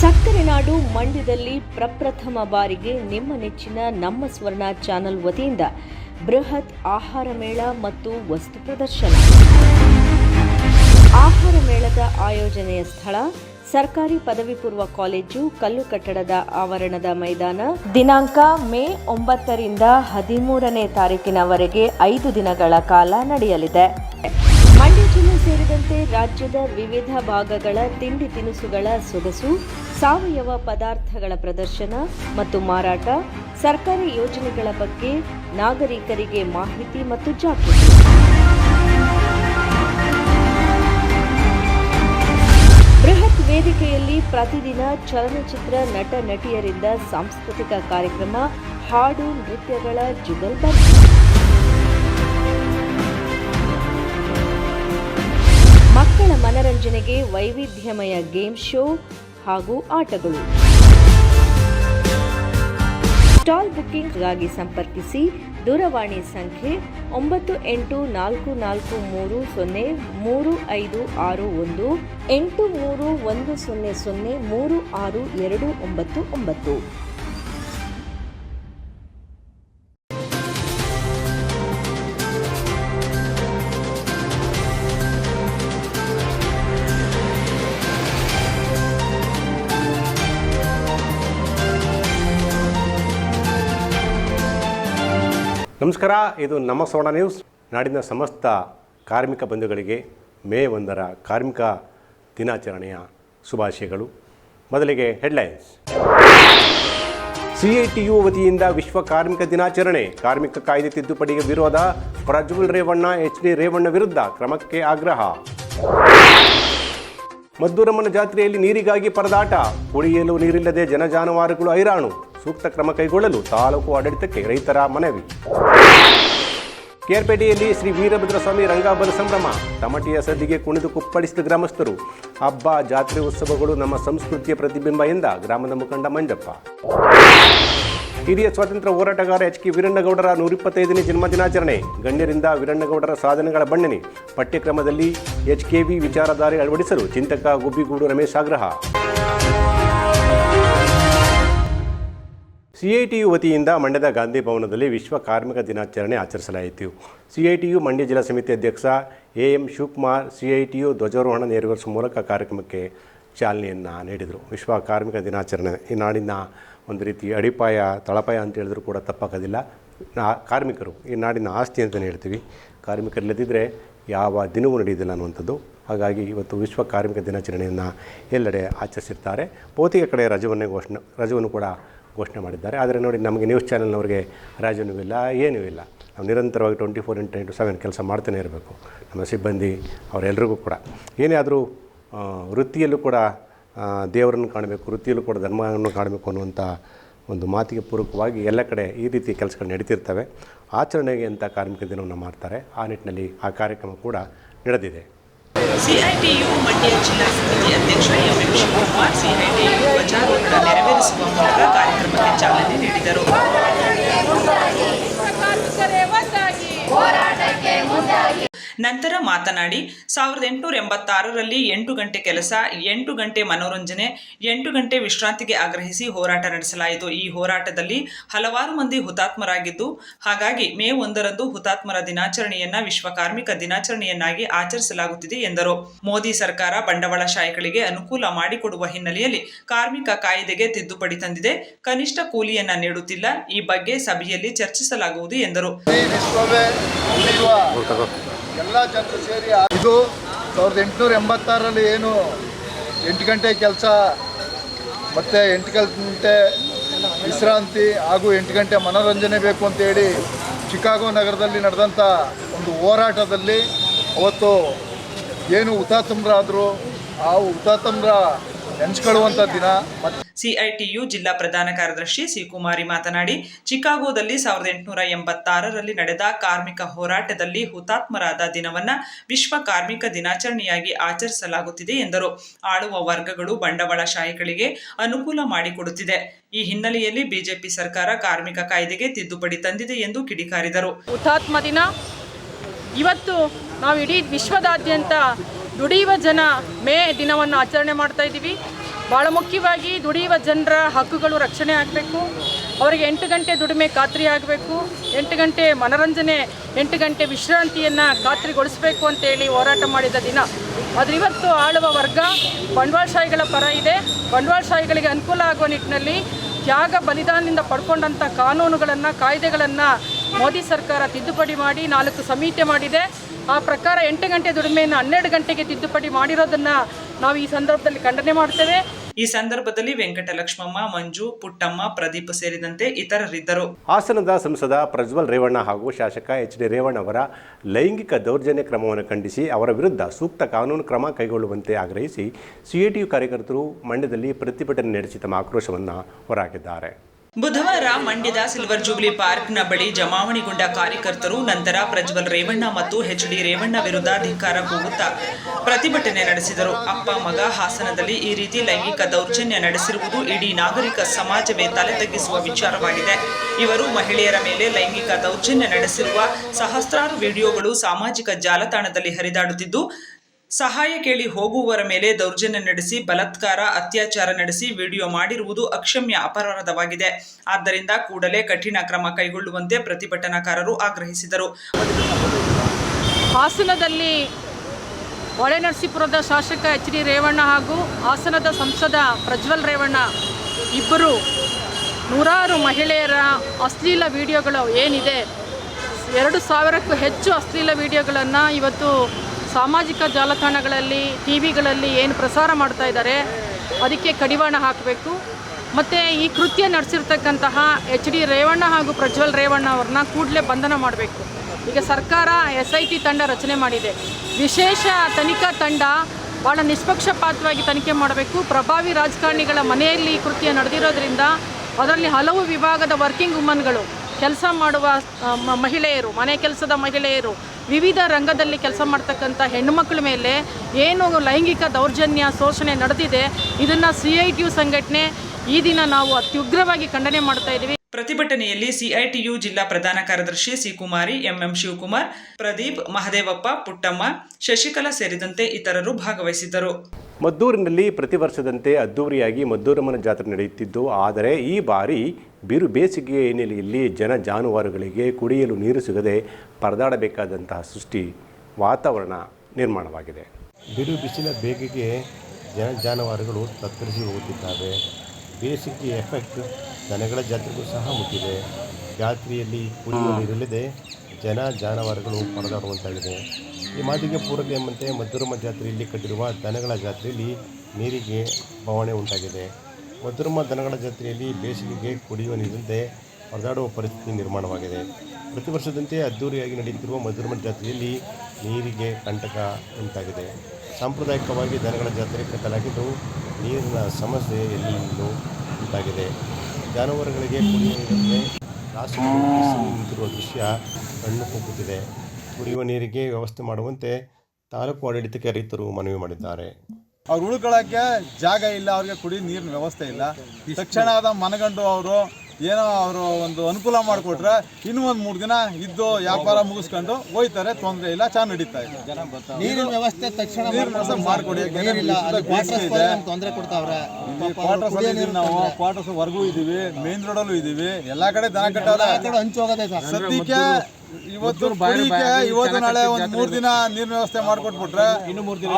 ಸಕ್ಕರೆ ನಾಡು ಮಂಡ್ಯದಲ್ಲಿ ಪ್ರಪ್ರಥಮ ಬಾರಿಗೆ ನಿಮ್ಮ ನೆಚ್ಚಿನ ನಮ್ಮ ಸ್ವರ್ಣ ಚಾನೆಲ್ ವತಿಯಿಂದ ಬೃಹತ್ ಆಹಾರ ಮೇಳ ಮತ್ತು ವಸ್ತು ಪ್ರದರ್ಶನ. ಆಹಾರ ಮೇಳದ ಆಯೋಜನೆಯ ಸ್ಥಳ ಸರ್ಕಾರಿ ಪದವಿ ಪೂರ್ವ ಕಾಲೇಜು ಕಲ್ಲು ಕಟ್ಟಡದ ಆವರಣದ ಮೈದಾನ. ದಿನಾಂಕ ಮೇ ಒಂಬತ್ತರಿಂದ ಹದಿಮೂರನೇ ತಾರೀಕಿನವರೆಗೆ ಐದು ದಿನಗಳ ಕಾಲ ನಡೆಯಲಿದೆ. ಮಂಡ್ಯ ಸೇರಿದಂತೆ ರಾಜ್ಯದ ವಿವಿಧ ಭಾಗಗಳ ತಿಂಡಿ ತಿನಿಸುಗಳ ಸೊಗಸು, ಸಾವಯವ ಪದಾರ್ಥಗಳ ಪ್ರದರ್ಶನ ಮತ್ತು ಮಾರಾಟ, ಸರ್ಕಾರಿ ಯೋಜನೆಗಳ ಬಗ್ಗೆ ನಾಗರಿಕರಿಗೆ ಮಾಹಿತಿ ಮತ್ತು ಜಾಗೃತಿ. ಬೃಹತ್ ವೇದಿಕೆಯಲ್ಲಿ ಪ್ರತಿದಿನ ಚಲನಚಿತ್ರ ನಟ ನಟಿಯರಿಂದ ಸಾಂಸ್ಕೃತಿಕ ಕಾರ್ಯಕ್ರಮ, ಹಾಡು, ನೃತ್ಯಗಳ ಜುಗಲ್ಬಂದಿ ಮಕ್ಕಳ ಮನರಂಜನೆಗೆ ವೈವಿಧ್ಯಮಯ ಗೇಮ್ ಶೋ ಹಾಗೂ ಆಟಗಳು. ಸ್ಟಾಲ್ ಬುಕ್ಕಿಂಗ್ಗಾಗಿ ಸಂಪರ್ಕಿಸಿ ದೂರವಾಣಿ ಸಂಖ್ಯೆ ಒಂಬತ್ತು ಎಂಟು ನಾಲ್ಕು ನಾಲ್ಕು ಮೂರು ಸೊನ್ನೆ ಮೂರು ಐದು ಆರು ಒಂದು, ಎಂಟು ಮೂರು ಒಂದು ಸೊನ್ನೆ ಸೊನ್ನೆ ಮೂರು ಆರು ಎರಡು ಒಂಬತ್ತು ಒಂಬತ್ತು. ನಮಸ್ಕಾರ, ಇದು ನಮ್ಮ ಸೋಣ ನ್ಯೂಸ್. ನಾಡಿನ ಸಮಸ್ತ ಕಾರ್ಮಿಕ ಬಂಧುಗಳಿಗೆ ಮೇ ಒಂದರ ಕಾರ್ಮಿಕ ದಿನಾಚರಣೆಯ ಶುಭಾಶಯಗಳು. ಮೊದಲಿಗೆ ಹೆಡ್ಲೈನ್ಸ್. ಸಿಐಟಿಯು ವತಿಯಿಂದ ವಿಶ್ವ ಕಾರ್ಮಿಕ ದಿನಾಚರಣೆ. ಕಾರ್ಮಿಕ ಕಾಯ್ದೆ ತಿದ್ದುಪಡಿಗೆ ವಿರೋಧ. ಪ್ರಜ್ವಲ್ ರೇವಣ್ಣ ಎಚ್ ಡಿ ರೇವಣ್ಣ ವಿರುದ್ಧ ಕ್ರಮಕ್ಕೆ ಆಗ್ರಹ. ಮದ್ದೂರಮ್ಮನ ಜಾತ್ರೆಯಲ್ಲಿ ನೀರಿಗಾಗಿ ಪರದಾಟ. ಕುಡಿಯಲು ನೀರಿಲ್ಲದೆ ಜನಜಾನುವಾರುಗಳು ಹೈರಾಣು. ಸೂಕ್ತ ಕ್ರಮ ಕೈಗೊಳ್ಳಲು ತಾಲೂಕು ಆಡಳಿತಕ್ಕೆ ರೈತರ ಮನವಿ. ಕೇರ್ಪೇಟೆಯಲ್ಲಿ ಶ್ರೀ ವೀರಭದ್ರಸ್ವಾಮಿ ರಂಗಾಬಲ ಸಂಭ್ರಮ. ತಮಟಿಯ ಸದ್ದಿಗೆ ಕುಣಿದು ಕುಪ್ಪಳಿಸಿದ ಗ್ರಾಮಸ್ಥರು, ಹಬ್ಬ, ಜಾತ್ರೆ ಉತ್ಸವಗಳು ನಮ್ಮ ಸಂಸ್ಕೃತಿಯ ಪ್ರತಿಬಿಂಬ ಎಂದ ಗ್ರಾಮದ ಮುಖಂಡ ಮಂಜಪ್ಪ. ಹಿರಿಯ ಸ್ವಾತಂತ್ರ್ಯ ಹೋರಾಟಗಾರ ಎಚ್ ಕೆ ವೀರಣ್ಣಗೌಡರ ನೂರಿಪ್ಪತ್ತೈದನೇ ಜನ್ಮದಿನಾಚರಣೆ, ಗಣ್ಯರಿಂದ ವೀರಣ್ಣಗೌಡರ ಸಾಧನೆಗಳ ಬಣ್ಣನೆ. ಪಠ್ಯಕ್ರಮದಲ್ಲಿ ಎಚ್ ಕೆ ವಿ ವಿಚಾರಧಾರೆ ಅಳವಡಿಸಲು ಚಿಂತಕ ಗುಬ್ಬಿಗೂಡು ರಮೇಶ್ ಆಗ್ರಹ. ಸಿಐಟಿಯು ವತಿಯಿಂದ ಮಂಡ್ಯದ ಗಾಂಧಿ ಭವನದಲ್ಲಿ ವಿಶ್ವ ಕಾರ್ಮಿಕ ದಿನಾಚರಣೆ ಆಚರಿಸಲಾಯಿತು. ಸಿಐಟಿಯು ಮಂಡ್ಯ ಜಿಲ್ಲಾ ಸಮಿತಿ ಅಧ್ಯಕ್ಷ ಎ ಎಂ ಶಿವಕುಮಾರ್, ಸಿಐಟಿಯು ಧ್ವಜಾರೋಹಣ ನೆರವೇರಿಸುವ ಮೂಲಕ ಕಾರ್ಯಕ್ರಮಕ್ಕೆ ಚಾಲನೆಯನ್ನು ನೀಡಿದರು. ವಿಶ್ವ ಕಾರ್ಮಿಕ ದಿನಾಚರಣೆ ಈ ನಾಡಿನ ಒಂದು ರೀತಿ ಅಡಿಪಾಯ, ತಳಪಾಯ ಅಂತ ಹೇಳಿದ್ರು ಕೂಡ ತಪ್ಪಾಗೋದಿಲ್ಲ. ಕಾರ್ಮಿಕರು ಈ ನಾಡಿನ ಆಸ್ತಿ ಅಂತಲೇ ಹೇಳ್ತೀವಿ. ಕಾರ್ಮಿಕರಿಲ್ಲದಿದ್ದರೆ ಯಾವ ದಿನವೂ ನಡೆಯೋದಿಲ್ಲ ಅನ್ನುವಂಥದ್ದು. ಹಾಗಾಗಿ ಇವತ್ತು ವಿಶ್ವ ಕಾರ್ಮಿಕ ದಿನಾಚರಣೆಯನ್ನು ಎಲ್ಲೆಡೆ ಆಚರಿಸಿರ್ತಾರೆ. ಬಹುತೇಕ ಕಡೆ ರಜವನ್ನೇ ಘೋಷಣೆ, ರಜವನ್ನು ಕೂಡ ಘೋಷಣೆ ಮಾಡಿದ್ದಾರೆ. ಆದರೆ ನೋಡಿ, ನಮಗೆ ನ್ಯೂಸ್ ಚಾನೆಲ್ನವ್ರಿಗೆ ರಾಜನೂ ಇಲ್ಲ, ಏನೂ ಇಲ್ಲ. ನಾವು ನಿರಂತರವಾಗಿ twenty four into into seven ಕೆಲಸ ಮಾಡ್ತಾನೆ ಇರಬೇಕು, ನಮ್ಮ ಸಿಬ್ಬಂದಿ ಅವರೆಲ್ಲರಿಗೂ ಕೂಡ. ಏನೇ ಆದರೂ ವೃತ್ತಿಯಲ್ಲೂ ಕೂಡ ದೇವರನ್ನು ಕಾಣಬೇಕು, ವೃತ್ತಿಯಲ್ಲೂ ಕೂಡ ಧರ್ಮವನ್ನು ಕಾಣಬೇಕು ಅನ್ನುವಂಥ ಒಂದು ಮಾತಿಗೆ ಪೂರಕವಾಗಿ ಎಲ್ಲ ಕಡೆ ಈ ರೀತಿ ಕೆಲಸಗಳು ನಡೀತಿರ್ತವೆ. ಆಚರಣೆಗೆ ಅಂತ ಕಾರ್ಮಿಕ ದಿನವನ್ನು ಮಾಡ್ತಾರೆ, ಆ ನಿಟ್ಟಿನಲ್ಲಿ ಆ ಕಾರ್ಯಕ್ರಮ ಕೂಡ ನಡೆದಿದೆ. ಸಿಐಟಿಯು ಮಂಡ್ಯ ಜಿಲ್ಲಾ ಸಮಿತಿ ಅಧ್ಯಕ್ಷ ಎಂ ಎಂ ಶಿವಕುಮಾರ್ ಸಿಐಟಿಯು ಧ್ವಜಾರೋಹಣ ನೆರವೇರಿಸುವ ಮೂಲಕ ಕಾರ್ಯಕ್ರಮಕ್ಕೆ ಚಾಲನೆ ನೀಡಿದರು ಕಾರ್ಮಿಕರೇ ಒಂದಾಗಿ ಹೋರಾಟಕ್ಕೆ ಮುಂದಾಗಿ ನಂತರ ಮಾತನಾಡಿ, ಸಾವಿರದ ಎಂಟುನೂರ ಎಂಬತ್ತಾರರಲ್ಲಿ ಎಂಟು ಗಂಟೆ ಕೆಲಸ, ಎಂಟು ಗಂಟೆ ಮನೋರಂಜನೆ, ಎಂಟು ಗಂಟೆ ವಿಶ್ರಾಂತಿಗೆ ಆಗ್ರಹಿಸಿ ಹೋರಾಟ ನಡೆಸಲಾಯಿತು. ಈ ಹೋರಾಟದಲ್ಲಿ ಹಲವಾರು ಮಂದಿ ಹುತಾತ್ಮರಾಗಿದ್ದು, ಹಾಗಾಗಿ ಮೇ ಒಂದರಂದು ಹುತಾತ್ಮರ ದಿನಾಚರಣೆಯನ್ನ ವಿಶ್ವ ಕಾರ್ಮಿಕ ದಿನಾಚರಣೆಯನ್ನಾಗಿ ಆಚರಿಸಲಾಗುತ್ತಿದೆ ಎಂದರು. ಮೋದಿ ಸರ್ಕಾರ ಬಂಡವಾಳಶಾಹಿಗಳಿಗೆ ಅನುಕೂಲ ಮಾಡಿಕೊಡುವ ಹಿನ್ನೆಲೆಯಲ್ಲಿ ಕಾರ್ಮಿಕ ಕಾಯ್ದೆಗೆ ತಿದ್ದುಪಡಿ ತಂದಿದೆ. ಕನಿಷ್ಠ ಕೂಲಿಯನ್ನ ನೀಡುತ್ತಿಲ್ಲ. ಈ ಬಗ್ಗೆ ಸಭೆಯಲ್ಲಿ ಚರ್ಚಿಸಲಾಗುವುದು ಎಂದರು. ಎಲ್ಲ ಜನರು ಸೇರಿ ಇದು ಸಾವಿರದ ಎಂಟುನೂರ ಎಂಬತ್ತಾರರಲ್ಲಿ ಏನು ಎಂಟು ಗಂಟೆ ಕೆಲಸ, ಮತ್ತು ಎಂಟು ಗಂಟೆ ವಿಶ್ರಾಂತಿ ಹಾಗೂ ಎಂಟು ಗಂಟೆ ಮನೋರಂಜನೆ ಬೇಕು ಅಂತೇಳಿ ಚಿಕಾಗೋ ನಗರದಲ್ಲಿ ನಡೆದಂಥ ಒಂದು ಹೋರಾಟದಲ್ಲಿ ಅವತ್ತು ಏನು ಹುತಾತ್ಮರಾದರು, ಆ ಹುತಾತ್ಮರ ನೆನೆಸ್ಕೊಳ್ಳುವಂಥ ದಿನ. ಮತ್ತು ಸಿಐಟಿಯು ಜಿಲ್ಲಾ ಪ್ರಧಾನ ಕಾರ್ಯದರ್ಶಿ ಶಿವಕುಮಾರಿ ಮಾತನಾಡಿ, ಚಿಕಾಗೋದಲ್ಲಿ ಸಾವಿರದ ಎಂಟುನೂರ ಎಂಬತ್ತಾರರಲ್ಲಿ ನಡೆದ ಕಾರ್ಮಿಕ ಹೋರಾಟದಲ್ಲಿ ಹುತಾತ್ಮರಾದ ದಿನವನ್ನ ವಿಶ್ವ ಕಾರ್ಮಿಕ ದಿನಾಚರಣೆಯಾಗಿ ಆಚರಿಸಲಾಗುತ್ತಿದೆ ಎಂದರು. ಆಳುವ ವರ್ಗಗಳು ಬಂಡವಾಳಶಾಹಿಗಳಿಗೆ ಅನುಕೂಲ ಮಾಡಿಕೊಡುತ್ತಿದೆ. ಈ ಹಿನ್ನೆಲೆಯಲ್ಲಿ ಬಿಜೆಪಿ ಸರ್ಕಾರ ಕಾರ್ಮಿಕ ಕಾಯ್ದೆಗೆ ತಿದ್ದುಪಡಿ ತಂದಿದೆ ಎಂದು ಕಿಡಿಕಾರಿದರು. ಹುತಾತ್ಮ ದಿನ. ಇವತ್ತು ನಾವು ಇಡೀ ವಿಶ್ವದಾದ್ಯಂತ ದುಡಿಯುವ ಜನ ಮೇ ದಿನವನ್ನು ಆಚರಣೆ ಮಾಡ್ತಾ ಇದ್ದೀವಿ. ಭಾಳ ಮುಖ್ಯವಾಗಿ ದುಡಿಯುವ ಜನರ ಹಕ್ಕುಗಳು ರಕ್ಷಣೆ ಆಗಬೇಕು. ಅವರಿಗೆ ಎಂಟು ಗಂಟೆ ದುಡಿಮೆ ಖಾತ್ರಿ ಆಗಬೇಕು. ಎಂಟು ಗಂಟೆ ಮನರಂಜನೆ, ಎಂಟು ಗಂಟೆ ವಿಶ್ರಾಂತಿಯನ್ನು ಖಾತ್ರಿಗೊಳಿಸಬೇಕು ಅಂತೇಳಿ ಹೋರಾಟ ಮಾಡಿದ ದಿನ. ಆದರೆ ಇವತ್ತು ಆಳುವ ವರ್ಗ ಬಂಡವಾಳಶಾಹಿಗಳ ಪರ ಇದೆ. ಬಂಡವಾಳಶಾಹಿಗಳಿಗೆ ಅನುಕೂಲ ಆಗುವ ನಿಟ್ಟಿನಲ್ಲಿ ತ್ಯಾಗ ಬಲಿದಾನದಿಂದ ಪಡ್ಕೊಂಡಂಥ ಕಾನೂನುಗಳನ್ನು, ಕಾಯ್ದೆಗಳನ್ನು ಮೋದಿ ಸರ್ಕಾರ ತಿದ್ದುಪಡಿ ಮಾಡಿ ನಾಲ್ಕು ಸಮಿತಿ ಮಾಡಿದೆ. ಆ ಪ್ರಕಾರ ಎಂಟು ಗಂಟೆ ದುಡಿಮೆಯನ್ನು ಹನ್ನೆರಡು ಗಂಟೆಗೆ ತಿದ್ದುಪಡಿ ಮಾಡಿರೋದನ್ನು ನಾವು ಈ ಸಂದರ್ಭದಲ್ಲಿ ಖಂಡನೆ ಮಾಡ್ತೇವೆ. ಈ ಸಂದರ್ಭದಲ್ಲಿ ವೆಂಕಟ ಲಕ್ಷ್ಮಮ್ಮ ಮಂಜು ಪುಟ್ಟಮ್ಮ ಪ್ರದೀಪ್ ಸೇರಿದಂತೆ ಇತರರಿದ್ದರು. ಹಾಸನದ ಸಂಸದ ಪ್ರಜ್ವಲ್ ರೇವಣ್ಣ ಹಾಗೂ ಶಾಸಕ ಎಚ್ ಡಿ ರೇವಣ್ಣ ಅವರ ಲೈಂಗಿಕ ದೌರ್ಜನ್ಯ ಕ್ರಮವನ್ನು ಖಂಡಿಸಿ ಅವರ ವಿರುದ್ಧ ಸೂಕ್ತ ಕಾನೂನು ಕ್ರಮ ಕೈಗೊಳ್ಳುವಂತೆ ಆಗ್ರಹಿಸಿ ಸಿಎಟಿಯು ಕಾರ್ಯಕರ್ತರು ಮಂಡ್ಯದಲ್ಲಿ ಪ್ರತಿಭಟನೆ ನಡೆಸಿ ತಮ್ಮ ಆಕ್ರೋಶವನ್ನು ಹೊರಹಾಕಿದ್ದಾರೆ ಬುಧವಾರ ಮಂಡ್ಯದ ಸಿಲ್ವರ್ ಜೂಬ್ಲಿ ಪಾರ್ಕ್ನ ಬಳಿ ಜಮಾವಣೆಗೊಂಡ ಕಾರ್ಯಕರ್ತರು, ನಂತರ ಪ್ರಜ್ವಲ್ ರೇವಣ್ಣ ಮತ್ತು ಎಚ್ ಡಿ ರೇವಣ್ಣ ವಿರುದ್ಧ ಧಿಕ್ಕಾರ ಕೂಗುತ್ತಾ ಪ್ರತಿಭಟನೆ ನಡೆಸಿದರು. ಅಪ್ಪ, ಮಗ ಹಾಸನದಲ್ಲಿ ಈ ರೀತಿ ಲೈಂಗಿಕ ದೌರ್ಜನ್ಯ ನಡೆಸಿರುವುದು ಇಡೀ ನಾಗರಿಕ ಸಮಾಜವೇ ತಲೆ ತಗ್ಗಿಸುವ ವಿಚಾರವಾಗಿದೆ. ಇವರು ಮಹಿಳೆಯರ ಮೇಲೆ ಲೈಂಗಿಕ ದೌರ್ಜನ್ಯ ನಡೆಸಿರುವ ಸಹಸ್ರಾರು ವಿಡಿಯೋಗಳು ಸಾಮಾಜಿಕ ಜಾಲತಾಣದಲ್ಲಿ ಹರಿದಾಡುತ್ತಿದ್ದು ಸಹಾಯ ಕೇಳಿ ಹೋಗುವವರ ಮೇಲೆ ದೌರ್ಜನ್ಯ ನಡೆಸಿ, ಬಲತ್ಕಾರ, ಅತ್ಯಾಚಾರ ನಡೆಸಿ ವಿಡಿಯೋ ಮಾಡಿರುವುದು ಅಕ್ಷಮ್ಯ ಅಪರಾಧವಾಗಿದೆ. ಆದ್ದರಿಂದ ಕೂಡಲೇ ಕಠಿಣ ಕ್ರಮ ಕೈಗೊಳ್ಳುವಂತೆ ಪ್ರತಿಭಟನಾಕಾರರು ಆಗ್ರಹಿಸಿದರು. ಹಾಸನದಲ್ಲಿ ಹೊಳೆನರಸೀಪುರದ ಶಾಸಕ ಎಚ್ ಡಿ ರೇವಣ್ಣ ಹಾಗೂ ಹಾಸನದ ಸಂಸದ ಪ್ರಜ್ವಲ್ ರೇವಣ್ಣ ಇಬ್ಬರು ನೂರಾರು ಮಹಿಳೆಯರ ಅಶ್ಲೀಲ ವಿಡಿಯೋಗಳು ಏನಿದೆ? ಎರಡು ಸಾವಿರಕ್ಕೂ ಹೆಚ್ಚು ಅಶ್ಲೀಲ ವಿಡಿಯೋಗಳನ್ನು ಇವತ್ತು ಸಾಮಾಜಿಕ ಜಾಲತಾಣಗಳಲ್ಲಿ ಟಿ ವಿಗಳಲ್ಲಿ ಏನು ಪ್ರಸಾರ ಮಾಡ್ತಾ ಇದ್ದಾರೆ, ಅದಕ್ಕೆ ಕಡಿವಾಣ ಹಾಕಬೇಕು. ಮತ್ತು ಈ ಕೃತ್ಯ ನಡೆಸಿರ್ತಕ್ಕಂತಹ ಎಚ್ ಡಿ ರೇವಣ್ಣ ಹಾಗೂ ಪ್ರಜ್ವಲ್ ರೇವಣ್ಣ ಅವ್ರನ್ನ ಕೂಡಲೇ ಬಂಧನ ಮಾಡಬೇಕು. ಈಗ ಸರ್ಕಾರ ಎಸ್ ಐ ಟಿ ತಂಡ ರಚನೆ ಮಾಡಿದೆ. ವಿಶೇಷ ತನಿಖಾ ತಂಡ ಭಾಳ ನಿಷ್ಪಕ್ಷಪಾತವಾಗಿ ತನಿಖೆ ಮಾಡಬೇಕು. ಪ್ರಭಾವಿ ರಾಜಕಾರಣಿಗಳ ಮನೆಯಲ್ಲಿ ಈ ಕೃತ್ಯ ನಡೆದಿರೋದ್ರಿಂದ ಅದರಲ್ಲಿ ಹಲವು ವಿಭಾಗದ ವರ್ಕಿಂಗ್ ವುಮನ್ಗಳು ಕೆಲಸ ಮಾಡುವ ಮಹಿಳೆಯರು, ಮನೆ ಕೆಲಸದ ಮಹಿಳೆಯರು ವಿವಿಧ ರಂಗದಲ್ಲಿ ಕೆಲಸ ಮಾಡ್ತಕ್ಕಂಥ ಹೆಣ್ಣುಮಕ್ಕಳ ಮೇಲೆ ಏನು ಲೈಂಗಿಕ ದೌರ್ಜನ್ಯ ಶೋಷಣೆ ನಡೆದಿದೆ ಇದನ್ನು ಸಿ ಐ ಟಿ ಯು ಸಂಘಟನೆ ಈ ದಿನ ನಾವು ಅತ್ಯುಗ್ರವಾಗಿ ಖಂಡನೆ ಮಾಡ್ತಾ ಇದ್ದೀವಿ. ಪ್ರತಿಭಟನೆಯಲ್ಲಿ ಸಿಐಟಿಯು ಜಿಲ್ಲಾ ಪ್ರಧಾನ ಕಾರ್ಯದರ್ಶಿ ಸಿ ಕುಮಾರಿ ಎಂಎಂ ಶಿವಕುಮಾರ್ ಪ್ರದೀಪ್ ಮಹದೇವಪ್ಪ ಪುಟ್ಟಮ್ಮ ಶಶಿಕಲಾ ಸೇರಿದಂತೆ ಇತರರು ಭಾಗವಹಿಸಿದ್ದರು. ಮದ್ದೂರಿನಲ್ಲಿ ಪ್ರತಿ ವರ್ಷದಂತೆ ಅದ್ದೂರಿಯಾಗಿ ಮದ್ದೂರಮ್ಮನ ಜಾತ್ರೆ ನಡೆಯುತ್ತಿದ್ದು ಆದರೆ ಈ ಬಾರಿ ಬಿರು ಬೇಸಿಗೆಯ ಹಿನ್ನೆಲೆಯಲ್ಲಿ ಜನ ಜಾನುವಾರುಗಳಿಗೆ ಕುಡಿಯಲು ನೀರು ಸಿಗದೆ ಪರದಾಡಬೇಕಾದಂತಹ ಸೃಷ್ಟಿ ವಾತಾವರಣ ನಿರ್ಮಾಣವಾಗಿದೆ. ಬಿರು ಬಿಸಿಲ ಬೇಗೆಗೆ ಜನ ಜಾನುವಾರುಗಳು ತತ್ತರಿಸಿ ಹೋಗುತ್ತಿದ್ದಾವೆ ಬೇಸಿಗೆ ಎಫೆಕ್ಟ್ ದನಗಳ ಜಾತ್ರೆಗೂ ಸಹ ಮುಟ್ಟಿದೆ. ಜಾತ್ರೆಯಲ್ಲಿ ಕುಡಿಯುವ ನೀರಿಲ್ಲದೆ ಜನ ಜಾನುವಾರುಗಳು ಪರದಾಡುವಂತಾಗಿದೆ. ಈ ಮಾತಿಗೆ ಪೂರಕ ಎಂಬಂತೆ ಮದ್ದೂರಮ್ಮ ಜಾತ್ರೆಯಲ್ಲಿ ಕಟ್ಟಿರುವ ದನಗಳ ಜಾತ್ರೆಯಲ್ಲಿ ನೀರಿಗೆ ಬವಣೆ ಉಂಟಾಗಿದೆ. ಮದ್ದೂರಮ್ಮ ದನಗಳ ಜಾತ್ರೆಯಲ್ಲಿ ಬೇಸಿಗೆಗೆ ಕುಡಿಯುವ ನೀರಿಲ್ಲದೆ ಪರದಾಡುವ ಪರಿಸ್ಥಿತಿ ನಿರ್ಮಾಣವಾಗಿದೆ. ಪ್ರತಿ ವರ್ಷದಂತೆ ಅದ್ದೂರಿಯಾಗಿ ನಡೆಯುತ್ತಿರುವ ಮಧುರಮ ಜಾತ್ರೆಯಲ್ಲಿ ನೀರಿಗೆ ಕಂಟಕ ಉಂಟಾಗಿದೆ. ಸಾಂಪ್ರದಾಯಿಕವಾಗಿ ದನಗಳ ಜಾತ್ರೆ ಕಟ್ಟಲಾಗಿದ್ದು, ನೀರಿನ ಸಮಸ್ಯೆ ಎಲ್ಲೆಲ್ಲೂ ಉಂಟಾಗಿದೆ. ಜಾನುವಾರುಗಳಿಗೆ ಕುಡಿಯುವ ನೀರಿಲ್ಲದೆ ನಿಂತಿರುವ ದೃಶ್ಯ ಕಣ್ಣು ಕುಗ್ಗುತ್ತಿದೆ. ಕುಡಿಯುವ ನೀರಿಗೆ ವ್ಯವಸ್ಥೆ ಮಾಡುವಂತೆ ತಾಲೂಕು ಆಡಳಿತಕ್ಕೆ ರೈತರು ಮನವಿ ಮಾಡಿದ್ದಾರೆ. ಅವ್ರು ಉಳ್ಕೊಳ್ಳೋಕ್ಕೆ ಜಾಗ ಇಲ್ಲ ಅವ್ರಿಗೆ ಕುಡಿ ನೀರಿನ ವ್ಯವಸ್ಥೆ ಇಲ್ಲ. ತಕ್ಷಣ ಆದ ಮನಗಂಡು ಅವರು ಏನೋ ಅವರು ಒಂದು ಅನುಕೂಲ ಮಾಡಿಕೊಟ್ರೆ ಇನ್ನೂ ಒಂದು ಮೂರು ದಿನ ಇದ್ದು ವ್ಯಾಪಾರ ಮುಗಿಸ್ಕೊಂಡು ಹೋಯ್ತಾರೆ ತೊಂದರೆ ಇಲ್ಲ ಚಾ ನಡೀತಾ ಇದೆ. ನೀರಿನ ವ್ಯವಸ್ಥೆ ತಕ್ಷಣ ನೀರಿನ ವ್ಯವಸ್ಥೆ ಮಾಡಿಕೊಡಿ ತೊಂದರೆ ಕೊಡ್ತಾವ್ರೆ. ಕ್ವಾರ್ಟರ್ಸ್ ಅಲ್ಲಿ ಇದೀವಿ ನಾವು ಕ್ವಾರ್ಟರ್ಸ್ ವರ್ಗೂ ಇದ್ದೀವಿ ಮೇನ್ ರೋಡಲ್ಲೂ ಇದೀವಿ ಎಲ್ಲಾ ಕಡೆ ದನ ಸರ್ ಸದ್ಯಕ್ಕೆ ಇವತ್ತು ಕುಡಿಯಕ್ಕೆ ಇವತ್ತು ನಾಳೆ ಒಂದು ಮೂರು ದಿನ ನೀರಿನ ವ್ಯವಸ್ಥೆ ಮಾಡಿಕೊಟ್ಬಿಟ್ರೆ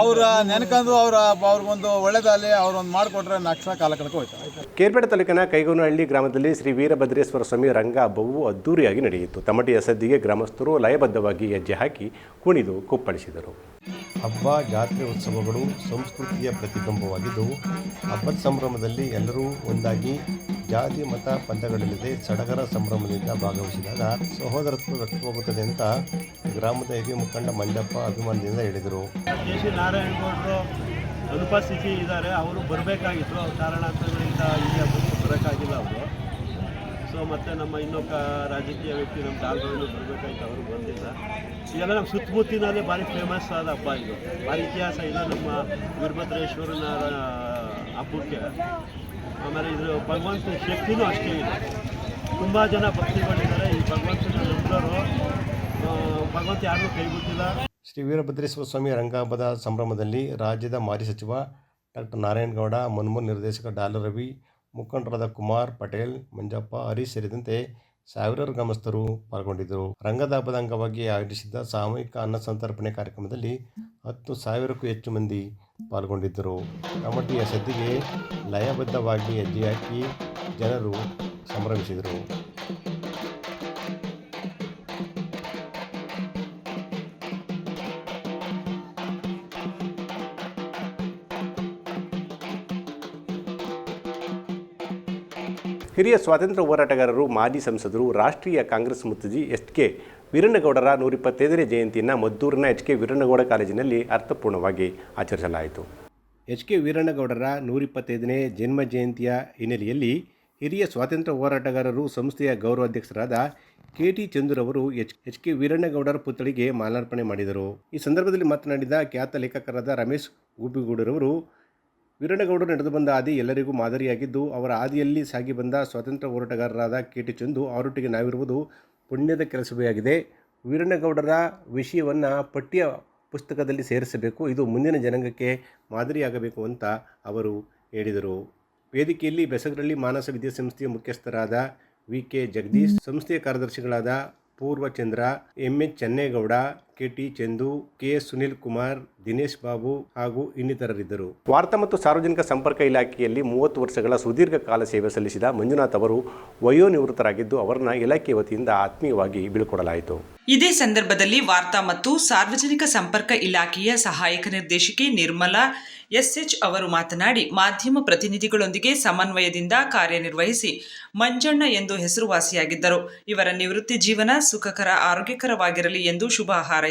ಅವ್ರ ನೆನಕಂದು ಅವರ ಅವ್ರಿಗೊಂದು ಒಳ್ಳೇದಾಗಲಿ ಅವ್ರೊಂದು ಮಾಡಿಕೊಟ್ರೆ ನಕ್ಷಣ ಕಾಲ ಕಳ್ಕೊ ಹೋಯ್ತಾರೆ ಕೇರ್ಪೇಟೆ ತಾಲೂಕಿನ ಕೈಗೋನಹಳ್ಳಿ ಗ್ರಾಮದಲ್ಲಿ ಶ್ರೀ ವೀರಭದ್ರೇಶ್ವರ ಸ್ವಾಮಿ ರಂಗ ಹಬ್ಬವು ಅದ್ದೂರಿಯಾಗಿ ನಡೆಯಿತು. ತಮಟಿಯ ಸದ್ದಿಗೆ ಗ್ರಾಮಸ್ಥರು ಲಯಬದ್ಧವಾಗಿ ಹೆಜ್ಜೆ ಹಾಕಿ ಕುಣಿದು ಕುಪ್ಪಳಿಸಿದರು. ಹಬ್ಬ ಜಾತ್ರೆ ಉತ್ಸವಗಳು ಸಂಸ್ಕೃತಿಯ ಪ್ರತಿಬಿಂಬವಾಗಿದ್ದು ಹಬ್ಬದ ಸಂಭ್ರಮದಲ್ಲಿ ಎಲ್ಲರೂ ಒಂದಾಗಿ ಜಾತಿ, ಮತ ಪಂಥಗಳಿಲ್ಲದೆ ಸಡಗರ ಸಂಭ್ರಮದಿಂದ ಭಾಗವಹಿಸಿದಾಗ ಸಹೋದರತ್ವ ವ್ಯಕ್ತವಾಗುತ್ತದೆ ಅಂತ ಗ್ರಾಮದ ಹಿರಿಯ ಮುಖಂಡ ಮಂಜಪ್ಪ ಅಭಿಮಾನದಿಂದ ಹೇಳಿದರು. ನಾರಾಯಣಗೌಡರು ಅನುಪಸ್ಥಿತಿ ಇದ್ದಾರೆ. ಅವರು ಬರಬೇಕಾಗಿತ್ತು. ಕಾರಣಾಂತರಗಳಿಂದ ಇಲ್ಲಿ ಬರೋಕ್ಕಾಗಿಲ್ಲ ಅವರು. ಸೊ ಮತ್ತು ನಮ್ಮ ಇನ್ನೊಬ್ಬ ರಾಜಕೀಯ ವ್ಯಕ್ತಿ ನಮ್ಮ ಕಾಲದಲ್ಲಿ ಬರಬೇಕಾಯ್ತು ಅವರು ಬಂದಿಲ್ಲ. ಇದೆಲ್ಲ ನಮ್ಮ ಸುತ್ತಮುತ್ತಿನಲ್ಲೇ ಭಾರಿ ಫೇಮಸ್ ಆದ ಹಬ್ಬ ಇದು. ಭಾರಿ ಇತಿಹಾಸ ಇದೆ ನಮ್ಮ ವೀರಭದ್ರೇಶ್ವರನ ಹಬ್ಬಕ್ಕೆ. ಆಮೇಲೆ ಇದ್ರ ಭಗವಂತನ ಶಕ್ತಿನೂ ಅಷ್ಟೇ ಇದೆ. ತುಂಬ ಜನ ಭಕ್ತಿಗಳಿದ್ದಾರೆ ಈ ಭಗವಂತನ ನಂಬಿದವರು ಭಗವಂತ ಯಾರನ್ನೂ ಕೈ ಶ್ರೀ ವೀರಭದ್ರೇಶ್ವರ ಸ್ವಾಮಿ ರಂಗಾಬದ ಸಂಭ್ರಮದಲ್ಲಿ ರಾಜ್ಯದ ಮಾಜಿ ಸಚಿವ ಡಾಕ್ಟರ್ ನಾರಾಯಣಗೌಡ ಮನ್ಮೋಹನ್ ನಿರ್ದೇಶಕ ಡಾಲರ್ ರವಿ, ಮುಖಂಡರಾದ ಕುಮಾರ್ ಪಟೇಲ್, ಮಂಜಪ್ಪ, ಹರೀಶ್ ಸೇರಿದಂತೆ ಸಾವಿರಾರು ಗ್ರಾಮಸ್ಥರು ಪಾಲ್ಗೊಂಡಿದ್ದರು. ರಂಗದ ಹಬ್ಬದ ಅಂಗವಾಗಿ ಆಯೋಜಿಸಿದ್ದ ಸಾಮೂಹಿಕ ಅನ್ನ ಸಂತರ್ಪಣೆ ಕಾರ್ಯಕ್ರಮದಲ್ಲಿ ಹತ್ತು ಸಾವಿರಕ್ಕೂ ಹೆಚ್ಚು ಮಂದಿ ಪಾಲ್ಗೊಂಡಿದ್ದರು. ಕಮಟಿಯ ಸದ್ದಿಗೆ ಲಯಬದ್ಧವಾಗಿ ಹೆಜ್ಜೆ ಹಾಕಿ ಜನರು ಸಂಭ್ರಮಿಸಿದರು. ಹಿರಿಯ ಸ್ವಾತಂತ್ರ್ಯ ಹೋರಾಟಗಾರರು, ಮಾಜಿ ಸಂಸದರು, ರಾಷ್ಟ್ರೀಯ ಕಾಂಗ್ರೆಸ್ ಮುತ್ತುಜಿ ಎಸ್ ಕೆ ವೀರಣ್ಣಗೌಡರ ನೂರಿಪ್ಪತ್ತೈದನೇ ಜಯಂತಿಯನ್ನು ಮದ್ದೂರಿನ ಎಚ್ ಕೆ ವೀರಣ್ಣಗೌಡ ಕಾಲೇಜಿನಲ್ಲಿ ಅರ್ಥಪೂರ್ಣವಾಗಿ ಆಚರಿಸಲಾಯಿತು. ಎಚ್ ಕೆ ವೀರಣ್ಣಗೌಡರ ನೂರಿಪ್ಪತ್ತೈದನೇ ಜನ್ಮ ಜಯಂತಿಯ ಹಿನ್ನೆಲೆಯಲ್ಲಿ ಹಿರಿಯ ಸ್ವಾತಂತ್ರ್ಯ ಹೋರಾಟಗಾರರು ಸಂಸ್ಥೆಯ ಗೌರವಾಧ್ಯಕ್ಷರಾದ ಕೆ ಟಿ ಚಂದ್ರವರು ಎಚ್ ಎಚ್ ಕೆ ವೀರಣ್ಣಗೌಡರ ಪುತ್ಥಳಿಗೆ ಮಾಲಾರ್ಪಣೆ ಮಾಡಿದರು. ಈ ಸಂದರ್ಭದಲ್ಲಿ ಮಾತನಾಡಿದ ಖ್ಯಾತ ಲೇಖಕರಾದ ರಮೇಶ್ ಗುಬ್ಬಿಗೌಡರವರು ವೀರಣ್ಣಗೌಡರು ನಡೆದು ಬಂದ ಹಾದಿ ಎಲ್ಲರಿಗೂ ಮಾದರಿಯಾಗಿದ್ದು, ಅವರ ಹಾದಿಯಲ್ಲಿ ಸಾಗಿ ಬಂದ ಸ್ವಾತಂತ್ರ್ಯ ಹೋರಾಟಗಾರರಾದ ಕೆ ಟಿ ಚಂದು ಅವರೊಟ್ಟಿಗೆ ನಾವಿರುವುದು ಪುಣ್ಯದ ಕೆಲಸವೇ ಆಗಿದೆ. ವೀರಣ್ಣಗೌಡರ ವಿಷಯವನ್ನು ಪಠ್ಯ ಪುಸ್ತಕದಲ್ಲಿ ಸೇರಿಸಬೇಕು. ಇದು ಮುಂದಿನ ಜನಾಂಗಕ್ಕೆ ಮಾದರಿಯಾಗಬೇಕು ಅಂತ ಅವರು ಹೇಳಿದರು. ವೇದಿಕೆಯಲ್ಲಿ ಬೆಸಗರಳ್ಳಿ ಮಾನಸ ವಿದ್ಯಾಸಂಸ್ಥೆಯ ಮುಖ್ಯಸ್ಥರಾದ ವಿ ಕೆ ಜಗದೀಶ್, ಸಂಸ್ಥೆಯ ಕಾರ್ಯದರ್ಶಿಗಳಾದ Purvachandra, M H Chennegowda K T Chandu K S Sunil Kumar Dinesh Babu ಹಾಗೂ ಇನ್ನಿತರರಿದ್ದರು. ವಾರ್ತಾ ಮತ್ತು ಸಾರ್ವಜನಿಕ ಸಂಪರ್ಕ ಇಲಾಖೆಯಲ್ಲಿ ಮೂವತ್ತು ವರ್ಷಗಳ ಸುದೀರ್ಘ ಕಾಲ ಸೇವೆ ಸಲ್ಲಿಸಿದ ಮಂಜುನಾಥ್ ಅವರು ವಯೋನಿವೃತ್ತರಾಗಿದ್ದು ಅವರನ್ನ ಇಲಾಖೆ ವತಿಯಿಂದ ಆತ್ಮೀಯವಾಗಿ ಬೀಳ್ಕೊಡಲಾಯಿತು. ಇದೇ ಸಂದರ್ಭದಲ್ಲಿ ವಾರ್ತಾ ಮತ್ತು ಸಾರ್ವಜನಿಕ ಸಂಪರ್ಕ ಇಲಾಖೆಯ ಸಹಾಯಕ ನಿರ್ದೇಶಕಿ ನಿರ್ಮಲಾ ಎಸ್ಎಚ್ ಅವರು ಮಾತನಾಡಿ ಮಾಧ್ಯಮ ಪ್ರತಿನಿಧಿಗಳೊಂದಿಗೆ ಸಮನ್ವಯದಿಂದ ಕಾರ್ಯನಿರ್ವಹಿಸಿ ಮಂಜಣ್ಣ ಎಂದು ಹೆಸರುವಾಸಿಯಾಗಿದ್ದರು. ಇವರ ನಿವೃತ್ತಿ ಜೀವನ ಸುಖಕರ ಆರೋಗ್ಯಕರವಾಗಿರಲಿ ಎಂದು ಶುಭ ಹಾರೈಸಿದರು.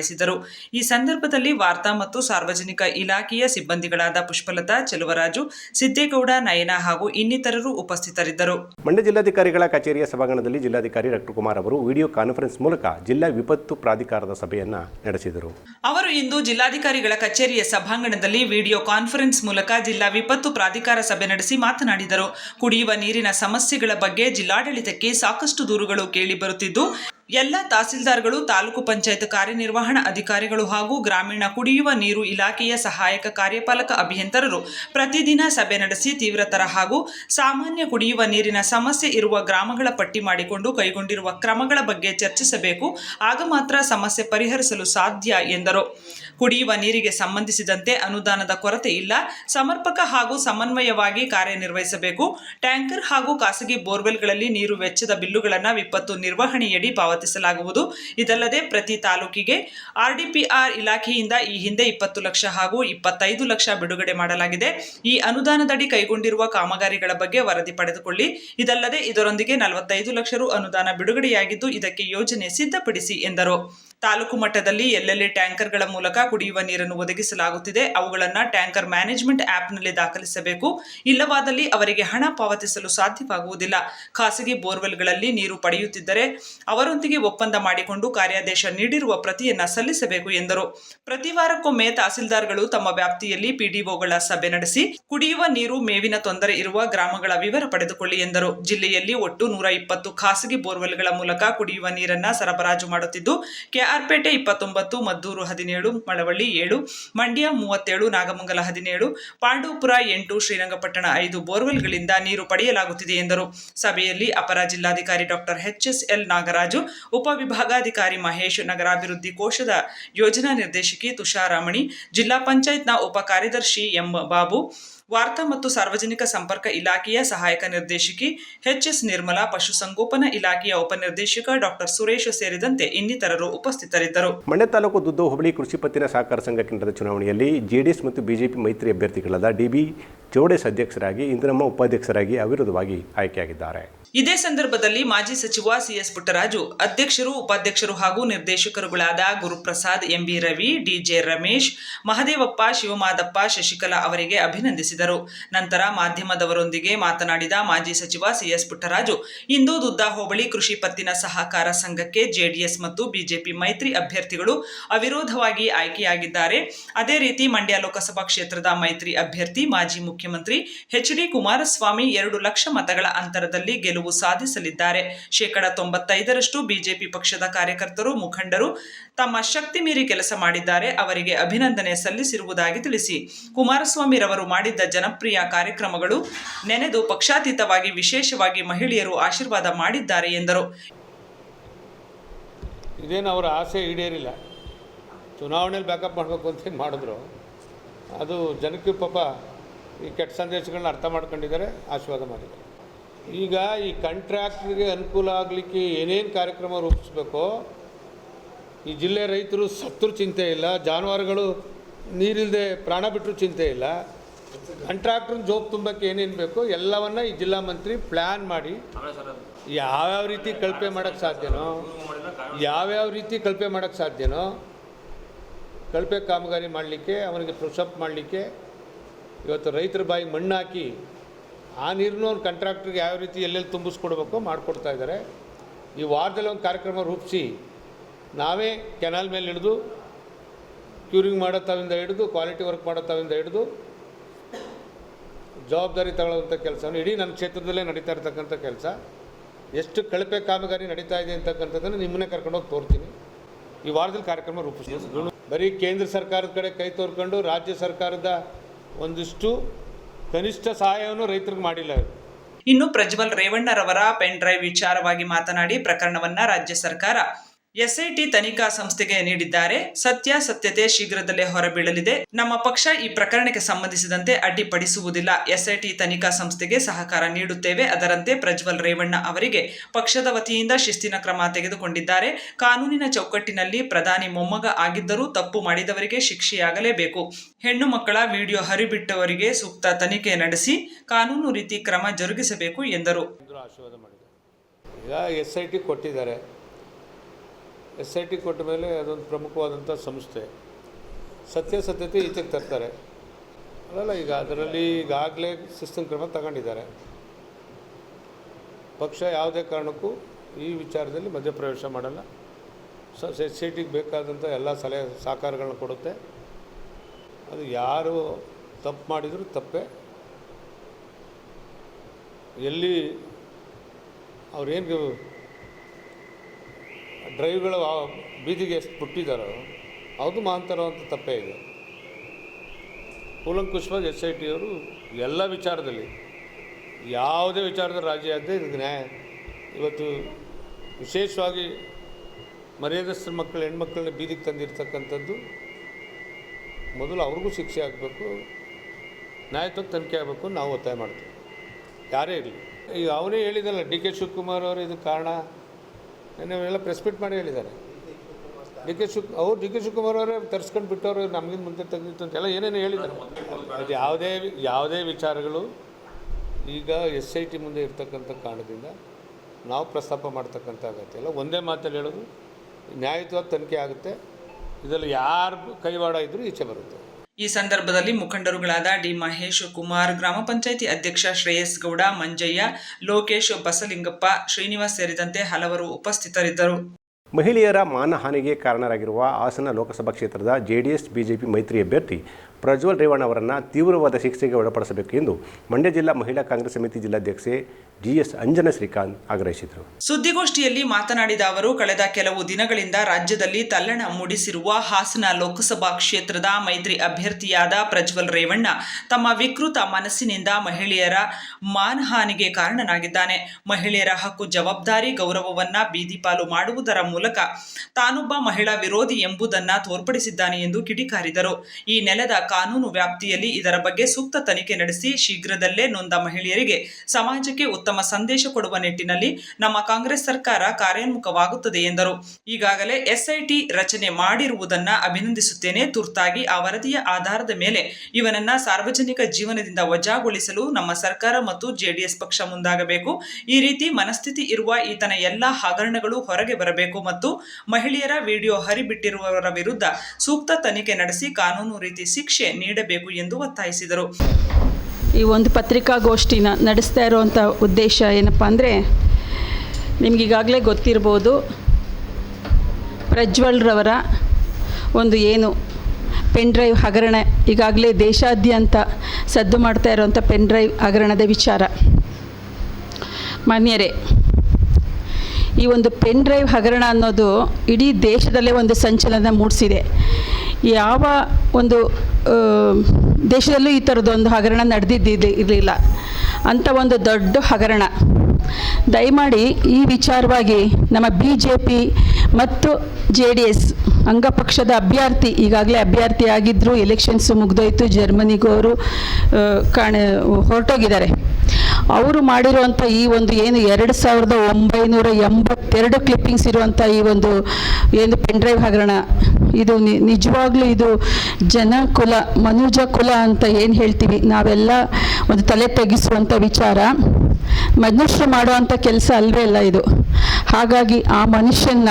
ಈ ಸಂದರ್ಭದಲ್ಲಿ ವಾರ್ತಾ ಮತ್ತು ಸಾರ್ವಜನಿಕ ಇಲಾಖೆಯ ಸಿಬ್ಬಂದಿಗಳಾದ ಪುಷ್ಪಲತಾ ಚೆಲುವರಾಜು ಸಿದ್ದೇಗೌಡ ನಯನ ಹಾಗೂ ಇನ್ನಿತರರು ಉಪಸ್ಥಿತರಿದ್ದರು. ಮಂಡ್ಯ ಜಿಲ್ಲಾಧಿಕಾರಿಗಳ ಕಚೇರಿಯ ಸಭಾಂಗಣದಲ್ಲಿ ಜಿಲ್ಲಾಧಿಕಾರಿ ಡಾಕ್ಟರ್ ಕುಮಾರ್ ಅವರು ವಿಡಿಯೋ ಕಾನ್ಫರೆನ್ಸ್ ಮೂಲಕ ಜಿಲ್ಲಾ ವಿಪತ್ತು ಪ್ರಾಧಿಕಾರದ ಸಭೆಯನ್ನ ನಡೆಸಿದರು. ಅವರು ಇಂದು ಜಿಲ್ಲಾಧಿಕಾರಿಗಳ ಕಚೇರಿಯ ಸಭಾಂಗಣದಲ್ಲಿ ವಿಡಿಯೋ ಕಾನ್ಫರೆನ್ಸ್ ಮೂಲಕ ಜಿಲ್ಲಾ ವಿಪತ್ತು ಪ್ರಾಧಿಕಾರ ಸಭೆ ನಡೆಸಿ ಮಾತನಾಡಿದರು. ಕುಡಿಯುವ ನೀರಿನ ಸಮಸ್ಯೆಗಳ ಬಗ್ಗೆ ಜಿಲ್ಲಾಡಳಿತಕ್ಕೆ ಸಾಕಷ್ಟು ದೂರುಗಳು ಕೇಳಿಬರುತ್ತಿದ್ದು ಎಲ್ಲ ತಹಸೀಲ್ದಾರ್ಗಳು, ತಾಲೂಕು ಪಂಚಾಯತ್ ಕಾರ್ಯನಿರ್ವಹಣಾ ಅಧಿಕಾರಿಗಳು ಹಾಗೂ ಗ್ರಾಮೀಣ ಕುಡಿಯುವ ನೀರು ಇಲಾಖೆಯ ಸಹಾಯಕ ಕಾರ್ಯಪಾಲಕ ಅಭಿಯಂತರರು ಪ್ರತಿದಿನ ಸಭೆ ನಡೆಸಿ ತೀವ್ರತರ ಹಾಗೂ ಸಾಮಾನ್ಯ ಕುಡಿಯುವ ನೀರಿನ ಸಮಸ್ಯೆ ಇರುವ ಗ್ರಾಮಗಳ ಪಟ್ಟಿ ಮಾಡಿಕೊಂಡು ಕೈಗೊಂಡಿರುವ ಕ್ರಮಗಳ ಬಗ್ಗೆ ಚರ್ಚಿಸಬೇಕು. ಆಗ ಮಾತ್ರ ಸಮಸ್ಯೆ ಪರಿಹರಿಸಲು ಸಾಧ್ಯ, ಎಂದರು. ಕುಡಿಯುವ ನೀರಿಗೆ ಸಂಬಂಧಿಸಿದಂತೆ ಅನುದಾನದ ಕೊರತೆ ಇಲ್ಲ. ಸಮರ್ಪಕ ಹಾಗೂ ಸಮನ್ವಯವಾಗಿ ಕಾರ್ಯನಿರ್ವಹಿಸಬೇಕು. ಟ್ಯಾಂಕರ್ ಹಾಗೂ ಖಾಸಗಿ ಬೋರ್ವೆಲ್ಗಳಲ್ಲಿ ನೀರು ವೆಚ್ಚದ ಬಿಲ್ಲುಗಳನ್ನು ವಿಪತ್ತು ನಿರ್ವಹಣೆಯಡಿ ಪಾವತಿಸಲಾಗುವುದು. ಇದಲ್ಲದೆ ಪ್ರತಿ ತಾಲೂಕಿಗೆ ಆರ್ಡಿಪಿಆರ್ ಇಲಾಖೆಯಿಂದ ಈ ಹಿಂದೆ ಇಪ್ಪತ್ತು ಲಕ್ಷ ಹಾಗೂ ಇಪ್ಪತ್ತೈದು ಲಕ್ಷ ಬಿಡುಗಡೆ ಮಾಡಲಾಗಿದೆ. ಈ ಅನುದಾನದಡಿ ಕೈಗೊಂಡಿರುವ ಕಾಮಗಾರಿಗಳ ಬಗ್ಗೆ ವರದಿ ಪಡೆದುಕೊಳ್ಳಿ. ಇದಲ್ಲದೆ ಇದರೊಂದಿಗೆ ನಲವತ್ತೈದು ಲಕ್ಷ ರು ಅನುದಾನ ಬಿಡುಗಡೆಯಾಗಿದ್ದು ಇದಕ್ಕೆ ಯೋಜನೆ ಸಿದ್ಧಪಡಿಸಿ ಎಂದರು. ತಾಲೂಕು ಮಟ್ಟದಲ್ಲಿ ಎಲ್ಲೆಲ್ಲಿ ಟ್ಯಾಂಕರ್ಗಳ ಮೂಲಕ ಕುಡಿಯುವ ನೀರನ್ನು ಒದಗಿಸಲಾಗುತ್ತಿದೆ, ಅವುಗಳನ್ನು ಟ್ಯಾಂಕರ್ ಮ್ಯಾನೇಜ್ಮೆಂಟ್ ಆ್ಯಪ್ನಲ್ಲಿ ದಾಖಲಿಸಬೇಕು. ಇಲ್ಲವಾದಲ್ಲಿ ಅವರಿಗೆ ಹಣ ಪಾವತಿಸಲು ಸಾಧ್ಯವಾಗುವುದಿಲ್ಲ. ಖಾಸಗಿ ಬೋರ್ವೆಲ್ಗಳಲ್ಲಿ ನೀರು ಪಡೆಯುತ್ತಿದ್ದರೆ ಅವರೊಂದಿಗೆ ಒಪ್ಪಂದ ಮಾಡಿಕೊಂಡು ಕಾರ್ಯಾದೇಶ ನೀಡಿರುವ ಪ್ರತಿಯನ್ನು ಸಲ್ಲಿಸಬೇಕು ಎಂದರು. ಪ್ರತಿ ವಾರಕ್ಕೊಮ್ಮೆ ತಹಸೀಲ್ದಾರ್ಗಳು ತಮ್ಮ ವ್ಯಾಪ್ತಿಯಲ್ಲಿ ಪಿಡಿಒಗಳ ಸಭೆ ನಡೆಸಿ ಕುಡಿಯುವ ನೀರು ಮೇವಿನ ತೊಂದರೆ ಇರುವ ಗ್ರಾಮಗಳ ವಿವರ ಪಡೆದುಕೊಳ್ಳಿ ಎಂದರು. ಜಿಲ್ಲೆಯಲ್ಲಿ ಒಟ್ಟು ನೂರ ಇಪ್ಪತ್ತು ಖಾಸಗಿ ಬೋರ್ವೆಲ್ಗಳ ಮೂಲಕ ಕುಡಿಯುವ ನೀರನ್ನು ಸರಬರಾಜು ಮಾಡುತ್ತಿದ್ದು ಕೆಆರ್ಪೇಟೆ ಇಪ್ಪತ್ತೊಂಬತ್ತು, ಮದ್ದೂರು ಹದಿನೇಳು, ಮಳವಳ್ಳಿ ಏಳು, ಮಂಡ್ಯ ಮೂವತ್ತೇಳು, ನಾಗಮಂಗಲ ಹದಿನೇಳು, ಪಾಂಡವಪುರ ಎಂಟು, ಶ್ರೀರಂಗಪಟ್ಟಣ ಐದು ಬೋರ್ವೆಲ್ಗಳಿಂದ ನೀರು ಪಡೆಯಲಾಗುತ್ತಿದೆ ಎಂದರು. ಸಭೆಯಲ್ಲಿ ಅಪರ ಜಿಲ್ಲಾಧಿಕಾರಿ doctor H S L Nagaraju ಉಪವಿಭಾಗಾಧಿಕಾರಿ ಮಹೇಶ್, ನಗರಾಭಿವೃದ್ಧಿ ಕೋಶದ ಯೋಜನಾ ನಿರ್ದೇಶಕಿ ತುಷಾರಾಮಣಿ, ಜಿಲ್ಲಾ ಪಂಚಾಯತ್ನ ಉಪ ಕಾರ್ಯದರ್ಶಿ ಎಂ ಬಾಬು ವಾರ್ತಾ ಮತ್ತು ಸಾರ್ವಜನಿಕ ಸಂಪರ್ಕ ಇಲಾಖೆಯ ಸಹಾಯಕ ನಿರ್ದೇಶಕಿ ಎಚ್ ಎಸ್ ನಿರ್ಮಲಾ, ಪಶುಸಂಗೋಪನಾ ಇಲಾಖೆಯ ಉಪನಿರ್ದೇಶಕ ಡಾಕ್ಟರ್ ಸುರೇಶ್ ಸೇರಿದಂತೆ ಇನ್ನಿತರರು ಉಪಸ್ಥಿತರಿದ್ದರು. ಮಂಡ್ಯ ತಾಲೂಕು ದುದ್ದು ಹೋಬಳಿ ಕೃಷಿ ಪತ್ತಿನ ಸಹಕಾರ ಸಂಘ ಕೇಂದ್ರದ ಚುನಾವಣೆಯಲ್ಲಿ ಜೆಡಿಎಸ್ ಮತ್ತು ಬಿಜೆಪಿ ಮೈತ್ರಿ ಅಭ್ಯರ್ಥಿಗಳಾದ ಡಿಬಿ ಜೋಡೆಸ್ ಅಧ್ಯಕ್ಷರಾಗಿ, ಇಂದ್ರಮ್ಮ ಉಪಾಧ್ಯಕ್ಷರಾಗಿ ಅವಿರೋಧವಾಗಿ ಆಯ್ಕೆಯಾಗಿದ್ದಾರೆ. ಇದೇ ಸಂದರ್ಭದಲ್ಲಿ ಮಾಜಿ ಸಚಿವ ಸಿಎಸ್ ಪುಟ್ಟರಾಜು, ಅಧ್ಯಕ್ಷರು, ಉಪಾಧ್ಯಕ್ಷರು ಹಾಗೂ ನಿರ್ದೇಶಕರುಗಳಾದ ಗುರುಪ್ರಸಾದ್ ಎಂಬಿ ರವಿ, ಡಿಜೆ ರಮೇಶ್, ಮಹದೇವಪ್ಪ, ಶಿವಮಾದಪ್ಪ, ಶಶಿಕಲಾ ಅವರಿಗೆ ಅಭಿನಂದಿಸಿದರು. ನಂತರ ಮಾಧ್ಯಮದವರೊಂದಿಗೆ ಮಾತನಾಡಿದ ಮಾಜಿ ಸಚಿವ ಸಿಎಸ್ ಪುಟ್ಟರಾಜು, ಇಂದು ದುದ್ದಾ ಹೋಬಳಿ ಕೃಷಿ ಪತ್ತಿನ ಸಹಕಾರ ಸಂಘಕ್ಕೆ ಜೆಡಿಎಸ್ ಮತ್ತು ಬಿಜೆಪಿ ಮೈತ್ರಿ ಅಭ್ಯರ್ಥಿಗಳು ಅವಿರೋಧವಾಗಿ ಆಯ್ಕೆಯಾಗಿದ್ದಾರೆ. ಅದೇ ರೀತಿ ಮಂಡ್ಯ ಲೋಕಸಭಾ ಕ್ಷೇತ್ರದ ಮೈತ್ರಿ ಅಭ್ಯರ್ಥಿ ಮಾಜಿ ಮುಖ್ಯಮಂತ್ರಿ ಎಚ್ ಡಿ ಕುಮಾರಸ್ವಾಮಿ ಎರಡು ಲಕ್ಷ ಮತಗಳ ಅಂತರದಲ್ಲಿ ಗೆಲುವು ಗೆಲುವು ಸಾಧಿಸಲಿದ್ದಾರೆ. ಶೇಕಡ ತೊಂಬತ್ತೈದರಷ್ಟು ಬಿಜೆಪಿ ಪಕ್ಷದ ಕಾರ್ಯಕರ್ತರು, ಮುಖಂಡರು ತಮ್ಮ ಶಕ್ತಿ ಮೀರಿ ಕೆಲಸ ಮಾಡಿದ್ದಾರೆ. ಅವರಿಗೆ ಅಭಿನಂದನೆ ಸಲ್ಲಿಸಿರುವುದಾಗಿ ತಿಳಿಸಿ. ಕುಮಾರಸ್ವಾಮಿ ರವರು ಮಾಡಿದ್ದ ಜನಪ್ರಿಯ ಕಾರ್ಯಕ್ರಮಗಳು ನೆನೆದು ಪಕ್ಷಾತೀತವಾಗಿ ವಿಶೇಷವಾಗಿ ಮಹಿಳೆಯರು ಆಶೀರ್ವಾದ ಮಾಡಿದ್ದಾರೆ ಎಂದರು. ಇದೇನು ಅವರ ಆಸೆ ಈಡೇರಿಲ್ಲ. ಚುನಾವಣೆಯಲ್ಲಿ ಬ್ಯಾಕಪ್ ಮಾಡಬೇಕು ಅಂತ ಏನು ಮಾಡಿದ್ರು. ಅದು ಜನಕ್ಕೆ ಪಾಪ ಈ ಕೆಟ್ಟ ಸಂದೇಶಗಳನ್ನ ಅರ್ಥ ಮಾಡ್ಕೊಂಡಿದ್ದಾರೆ, ಆಶೀರ್ವಾದ ಮಾಡಿದ್ದಾರೆ. ಈಗ ಈ ಕಾಂಟ್ರಾಕ್ಟ್ರಿಗೆ ಅನುಕೂಲ ಆಗಲಿಕ್ಕೆ ಏನೇನು ಕಾರ್ಯಕ್ರಮ ರೂಪಿಸ್ಬೇಕೋ, ಈ ಜಿಲ್ಲೆ ರೈತರು ಸತ್ರು ಚಿಂತೆ ಇಲ್ಲ, ಜಾನುವಾರುಗಳು ನೀರಿಲ್ಲದೆ ಪ್ರಾಣ ಬಿಟ್ಟರು ಚಿಂತೆ ಇಲ್ಲ. ಕಾಂಟ್ರಾಕ್ಟ್ರನ್ನ ಜೋಬ್ ತುಂಬಕ್ಕೆ ಏನೇನು ಬೇಕೋ ಎಲ್ಲವನ್ನ ಈ ಜಿಲ್ಲಾ ಮಂತ್ರಿ ಪ್ಲ್ಯಾನ್ ಮಾಡಿ. ಯಾವ್ಯಾವ ರೀತಿ ಕಳಪೆ ಮಾಡೋಕ್ಕೆ ಸಾಧ್ಯನೋ, ಯಾವ್ಯಾವ ರೀತಿ ಕಳಪೆ ಮಾಡೋಕ್ಕೆ ಸಾಧ್ಯನೋ, ಕಳಪೆ ಕಾಮಗಾರಿ ಮಾಡಲಿಕ್ಕೆ, ಅವನಿಗೆ ಪ್ರೊಸಪ್ ಮಾಡಲಿಕ್ಕೆ ಇವತ್ತು ರೈತರ ಬಾಯಿ ಮಣ್ಣು ಹಾಕಿ ಆ ನೀರನ್ನು ಅವ್ನು ಕಾಂಟ್ರಾಕ್ಟ್ರಿಗೆ ಯಾವ ರೀತಿ ಎಲ್ಲೆಲ್ಲಿ ತುಂಬಿಸ್ಕೊಡ್ಬೇಕೋ ಮಾಡಿಕೊಡ್ತಾ ಇದ್ದಾರೆ ಈ ವಾರದಲ್ಲಿ ಒಂದು ಕಾರ್ಯಕ್ರಮ ರೂಪಿಸಿ ನಾವೇ ಕೆನಾಲ್ ಮೇಲೆ ಹಿಡಿದು ಕ್ಯೂರಿಂಗ್ ಮಾಡೋ ತಾವಿಂದ ಹಿಡಿದು ಕ್ವಾಲಿಟಿ ವರ್ಕ್ ಮಾಡೋ ತಾವಿಂದ ಹಿಡಿದು ಜವಾಬ್ದಾರಿ ತಗೊಳ್ಳುವಂಥ ಕೆಲಸವನ್ನು ಇಡೀ ನನ್ನ ಕ್ಷೇತ್ರದಲ್ಲೇ ನಡೀತಾ ಇರ್ತಕ್ಕಂಥ ಕೆಲಸ. ಎಷ್ಟು ಕಳಪೆ ಕಾಮಗಾರಿ ನಡೀತಾ ಇದೆ ಅಂತಕ್ಕಂಥದ್ದನ್ನು ನಿಮ್ಮನ್ನೇ ಕರ್ಕೊಂಡೋಗಿ ತೋರ್ತೀನಿ. ಈ ವಾರದಲ್ಲಿ ಕಾರ್ಯಕ್ರಮ ರೂಪಿಸಿ ಬರೀ ಕೇಂದ್ರ ಸರ್ಕಾರದ ಕಡೆ ಕೈ ತೋರ್ಕೊಂಡು ರಾಜ್ಯ ಸರ್ಕಾರದ ಒಂದಿಷ್ಟು ಕನಿಷ್ಠ ಸಹಾಯವನ್ನು ರೈತರಿಗೆ ಮಾಡಿಲ್ಲ. ಇನ್ನು ಪ್ರಜ್ವಲ್ ರೇವಣ್ಣರವರ ಪೆನ್ ಡ್ರೈವ್ ವಿಚಾರವಾಗಿ ಮಾತನಾಡಿ ಪ್ರಕರಣವನ್ನ ರಾಜ್ಯ ಸರ್ಕಾರ ಎಸ್ಐಟಿ ತನಿಖಾ ಸಂಸ್ಥೆಗೆ ನೀಡಿದ್ದಾರೆ. ಸತ್ಯ ಸತ್ಯತೆ ಶೀಘ್ರದಲ್ಲೇ ಹೊರಬೀಳಲಿದೆ. ನಮ್ಮ ಪಕ್ಷ ಈ ಪ್ರಕರಣಕ್ಕೆ ಸಂಬಂಧಿಸಿದಂತೆ ಅಡ್ಡಿಪಡಿಸುವುದಿಲ್ಲ. ಎಸ್ಐಟಿ ತನಿಖಾ ಸಂಸ್ಥೆಗೆ ಸಹಕಾರ ನೀಡುತ್ತೇವೆ. ಅದರಂತೆ ಪ್ರಜ್ವಲ್ ರೇವಣ್ಣ ಅವರಿಗೆ ಪಕ್ಷದ ವತಿಯಿಂದ ಶಿಸ್ತಿನ ಕ್ರಮ ತೆಗೆದುಕೊಂಡಿದ್ದಾರೆ. ಕಾನೂನಿನ ಚೌಕಟ್ಟಿನಲ್ಲಿ ಪ್ರಧಾನಿ ಮೊಮ್ಮಗ ಆಗಿದ್ದರೂ ತಪ್ಪು ಮಾಡಿದವರಿಗೆ ಶಿಕ್ಷೆಯಾಗಲೇಬೇಕು. ಹೆಣ್ಣು ಮಕ್ಕಳ ವಿಡಿಯೋ ಹರಿಬಿಟ್ಟವರಿಗೆ ಸೂಕ್ತ ತನಿಖೆ ನಡೆಸಿ ಕಾನೂನು ರೀತಿ ಕ್ರಮ ಜರುಗಿಸಬೇಕು ಎಂದರು. ಎಸ್ ಐ ಟಿ ಕೊಟ್ಟಿದ್ದಾರೆ. ಎಸ್ ಐ ಟಿ ಕೊಟ್ಟ ಮೇಲೆ ಅದೊಂದು ಪ್ರಮುಖವಾದಂಥ ಸಂಸ್ಥೆ. ಸತ್ಯಾಸತ್ಯತೆ ಈಚೆಗೆ ತರ್ತಾರೆ. ಅಲ್ಲ ಈಗ ಅದರಲ್ಲಿ ಈಗಾಗಲೇ ಶಿಸ್ತಿನ ಕ್ರಮ ತಗೊಂಡಿದ್ದಾರೆ. ಪಕ್ಷ ಯಾವುದೇ ಕಾರಣಕ್ಕೂ ಈ ವಿಚಾರದಲ್ಲಿ ಮಧ್ಯಪ್ರವೇಶ ಮಾಡಲ್ಲ. ಸ ಎಸ್ ಐ ಟಿಗೆ ಬೇಕಾದಂಥ ಎಲ್ಲ ಸಲಹೆ, ಸಹಕಾರಗಳನ್ನ ಕೊಡುತ್ತೆ. ಅದು ಯಾರು ತಪ್ಪು ಮಾಡಿದರೂ ತಪ್ಪೇ. ಎಲ್ಲಿ ಅವ್ರೇನು ಡ್ರೈವ್ಗಳ ಬೀದಿಗೆ ಎಷ್ಟು ಬಿಟ್ಟಿದ್ದಾರೋ ಅದು ಮಾಂತರ ಅಂತ ತಪ್ಪೇ ಇದೆ. ಕೂಲಂಕುಷವಾಗಿ ಎಸ್ ಐ ಟಿ ಅವರು ಎಲ್ಲ ವಿಚಾರದಲ್ಲಿ ಯಾವುದೇ ವಿಚಾರದ ರಾಜಿ ಆಗದೆ ಇದಕ್ಕೆ ನ್ಯಾಯ. ಇವತ್ತು ವಿಶೇಷವಾಗಿ ಮರ್ಯಾದಸ್ಥರ ಮಕ್ಕಳು, ಹೆಣ್ಮಕ್ಳನ್ನ ಬೀದಿಗೆ ತಂದಿರ್ತಕ್ಕಂಥದ್ದು ಮೊದಲು ಅವ್ರಿಗೂ ಶಿಕ್ಷೆ ಆಗಬೇಕು, ನ್ಯಾಯತ್ವಕ್ಕೆ ತನಿಖೆ ಆಗಬೇಕು ನಾವು ಒತ್ತಾಯ ಮಾಡ್ತೀವಿ. ಯಾರೇ ಇರಲಿ. ಈಗ ಅವನೇ ಹೇಳಿದಲ್ಲ, ಡಿ ಕೆ ಶಿವಕುಮಾರ್ ಅವರು ಇದಕ್ಕೆ ಕಾರಣ. ಎಲ್ಲ ಪ್ರೆಸ್ ಮೀಟ್ ಮಾಡಿ ಹೇಳಿದ್ದಾರೆ. ಡಿ ಕೆ ಶಿವ್, ಅವ್ರು ಡಿ ಕೆ ಶಿವಕುಮಾರ್ ಅವರೇ ತರಿಸ್ಕೊಂಡು ಬಿಟ್ಟವರು ನಮಗಿಂತ ಮುಂದೆ ತೆಗೆದಿತ್ತು ಅಂತೆಲ್ಲ ಏನೇನು ಹೇಳಿದ್ದಾರೆ. ಅದು ಯಾವುದೇ ಯಾವುದೇ ವಿಚಾರಗಳು ಈಗ ಎಸ್ ಐ ಟಿ ಮುಂದೆ ಇರ್ತಕ್ಕಂಥ ಕಾರಣದಿಂದ ನಾವು ಪ್ರಸ್ತಾಪ ಮಾಡ್ತಕ್ಕಂಥ ಅಗತ್ಯ ಇಲ್ಲ. ಒಂದೇ ಮಾತಲ್ಲಿ ಹೇಳೋದು ನ್ಯಾಯಯುತವಾದ ತನಿಖೆ ಆಗುತ್ತೆ. ಇದರಲ್ಲಿ ಯಾರು ಕೈವಾಡ ಇದ್ದರೂ ಈಚೆ ಬರುತ್ತೆ. ಈ ಸಂದರ್ಭದಲ್ಲಿ ಮುಖಂಡರುಗಳಾದ ಡಿ ಮಹೇಶ್ ಕುಮಾರ್ ಗ್ರಾಮ ಪಂಚಾಯಿತಿ ಅಧ್ಯಕ್ಷ ಶ್ರೇಯಸ್ ಗೌಡ, ಮಂಜಯ್ಯ, ಲೋಕೇಶ್ ಬಸಲಿಂಗಪ್ಪ, ಶ್ರೀನಿವಾಸ್ ಸೇರಿದಂತೆ ಹಲವರು ಉಪಸ್ಥಿತರಿದ್ದರು. ಮಹಿಳೆಯರ ಮಾನಹಾನಿಗೆ ಕಾರಣರಾಗಿರುವ ಹಾಸನ ಲೋಕಸಭಾ ಕ್ಷೇತ್ರದ ಜೆಡಿಎಸ್, ಬಿಜೆಪಿ ಮೈತ್ರಿ ಅಭ್ಯರ್ಥಿ ಪ್ರಜ್ವಲ್ ರೇವಣ್ಣ ಅವರನ್ನು ತೀವ್ರವಾದ ಶಿಕ್ಷೆಗೆ ಒಳಪಡಿಸಬೇಕು ಎಂದು ಮಂಡ್ಯ ಜಿಲ್ಲಾ ಮಹಿಳಾ ಕಾಂಗ್ರೆಸ್ ಸಮಿತಿ ಜಿಲ್ಲಾಧ್ಯಕ್ಷೆ ಜಿಎಸ್ ಅಂಜನ ಶ್ರೀಕಾಂತ್ ಆಗ್ರಹಿಸಿದರು. ಸುದ್ದಿಗೋಷ್ಠಿಯಲ್ಲಿ ಮಾತನಾಡಿದ ಅವರು, ಕಳೆದ ಕೆಲವು ದಿನಗಳಿಂದ ರಾಜ್ಯದಲ್ಲಿ ತಲ್ಲಣ ಮೂಡಿಸಿರುವ ಹಾಸನ ಲೋಕಸಭಾ ಕ್ಷೇತ್ರದ ಮೈತ್ರಿ ಅಭ್ಯರ್ಥಿಯಾದ ಪ್ರಜ್ವಲ್ ರೇವಣ್ಣ ತಮ್ಮ ವಿಕೃತ ಮನಸ್ಸಿನಿಂದ ಮಹಿಳೆಯರ ಮಾನಹಾನಿಗೆ ಕಾರಣನಾಗಿದ್ದಾನೆ. ಮಹಿಳೆಯರ ಹಕ್ಕು ಜವಾಬ್ದಾರಿ, ಗೌರವವನ್ನ ಬೀದಿಪಾಲು ಮಾಡುವುದರ ಮೂಲಕ ತಾನೊಬ್ಬ ಮಹಿಳಾ ವಿರೋಧಿ ಎಂಬುದನ್ನು ತೋರ್ಪಡಿಸಿದ್ದಾನೆ ಎಂದು ಕಿಡಿಕಾರಿದರು. ಈ ನೆಲದ ಕಾನೂನು ವ್ಯಾಪ್ತಿಯಲ್ಲಿ ಇದರ ಬಗ್ಗೆ ಸೂಕ್ತ ತನಿಖೆ ನಡೆಸಿ ಶೀಘ್ರದಲ್ಲೇ ನೊಂದ ಮಹಿಳೆಯರಿಗೆ ಸಮಾಜಕ್ಕೆ ಉತ್ತಮ ಸಂದೇಶ ಕೊಡುವ ನಿಟ್ಟಿನಲ್ಲಿ ನಮ್ಮ ಕಾಂಗ್ರೆಸ್ ಸರ್ಕಾರ ಕಾರ್ಯೋನ್ಮುಖವಾಗುತ್ತದೆ ಎಂದರು. ಈಗಾಗಲೇ ಎಸ್ಐಟಿ ರಚನೆ ಮಾಡಿರುವುದನ್ನ ಅಭಿನಂದಿಸುತ್ತೇನೆ. ತುರ್ತಾಗಿ ಆ ವರದಿಯ ಆಧಾರದ ಮೇಲೆ ಇವನನ್ನ ಸಾರ್ವಜನಿಕ ಜೀವನದಿಂದ ವಜಾಗೊಳಿಸಲು ನಮ್ಮ ಸರ್ಕಾರ ಮತ್ತು ಜೆಡಿಎಸ್ ಪಕ್ಷ ಮುಂದಾಗಬೇಕು. ಈ ರೀತಿ ಮನಸ್ಥಿತಿ ಇರುವ ಈತನ ಎಲ್ಲಾ ಹಗರಣಗಳು ಹೊರಗೆ ಬರಬೇಕು ಮತ್ತು ಮಹಿಳೆಯರ ವಿಡಿಯೋ ಹರಿಬಿಟ್ಟಿರುವವರ ವಿರುದ್ಧ ಸೂಕ್ತ ತನಿಖೆ ನಡೆಸಿ ಕಾನೂನು ರೀತಿ ಶಿಕ್ಷೆ ನೀಡಬೇಕು ಎಂದು ಒತ್ತಾಯಿಸಿದರು. ಈ ಒಂದು ಪತ್ರಿಕಾಗೋಷ್ಠಿನ ನಡೆಸ್ತಾ ಇರುವಂಥ ಉದ್ದೇಶ ಏನಪ್ಪ ಅಂದರೆ, ನಿಮಗೀಗಾಗಲೇ ಗೊತ್ತಿರ್ಬೋದು ಪ್ರಜ್ವಲ್ರವರ ಒಂದು ಏನು ಪೆನ್ ಡ್ರೈವ್ ಹಗರಣ, ಈಗಾಗಲೇ ದೇಶಾದ್ಯಂತ ಸದ್ದು ಮಾಡ್ತಾ ಇರುವಂಥ ಪೆನ್ ಡ್ರೈವ್ ಹಗರಣದ ವಿಚಾರ. ಮಾನ್ಯರೇ, ಈ ಒಂದು ಪೆನ್ ಡ್ರೈವ್ ಹಗರಣ ಅನ್ನೋದು ಇಡೀ ದೇಶದಲ್ಲೇ ಒಂದು ಸಂಚಲನ ಮೂಡಿಸಿದೆ. ಯಾವ ಒಂದು ದೇಶದಲ್ಲೂ ಈ ಥರದ್ದೊಂದು ಹಗರಣ ನಡೆದಿದ್ದಿದ್ದು ಇರಲಿಲ್ಲ. ಅಂಥ ಒಂದು ದೊಡ್ಡ ಹಗರಣ. ದಯಮಾಡಿ ಈ ವಿಚಾರವಾಗಿ ನಮ್ಮ ಬಿ ಜೆ ಪಿ ಮತ್ತು ಜೆ ಡಿ ಎಸ್ ಅಂಗಪಕ್ಷದ ಅಭ್ಯರ್ಥಿ ಈಗಾಗಲೇ ಅಭ್ಯರ್ಥಿ ಆಗಿದ್ದರು ಎಲೆಕ್ಷನ್ಸು ಮುಗ್ದೋಯ್ತು ಜರ್ಮನಿಗೂ ಅವರು ಆ, ಹೊರಟೋಗಿದ್ದಾರೆ. ಅವರು ಮಾಡಿರುವಂಥ ಈ ಒಂದು ಏನು ಎರಡು ಸಾವಿರದ ಒಂಬೈನೂರ ಎಂಬತ್ತೆರಡು ಕ್ಲಿಪ್ಪಿಂಗ್ಸ್ ಇರುವಂಥ ಈ ಒಂದು ಏನು ಪೆನ್ಡ್ರೈವ್ ಹಗರಣ, ಇದು ನಿಜವಾಗ್ಲೂ ಇದು ಜನ ಕುಲ ಮನುಜ ಕುಲ ಅಂತ ಏನು ಹೇಳ್ತೀವಿ? ನಾವೆಲ್ಲ ಒಂದು ತಲೆ ತೆಗೆಸುವಂಥ ವಿಚಾರ. ಮನುಷ್ಯರು ಮಾಡುವಂಥ ಕೆಲಸ ಅಲ್ವೇ ಅಲ್ಲ ಇದು. ಹಾಗಾಗಿ ಆ ಮನುಷ್ಯನ್ನ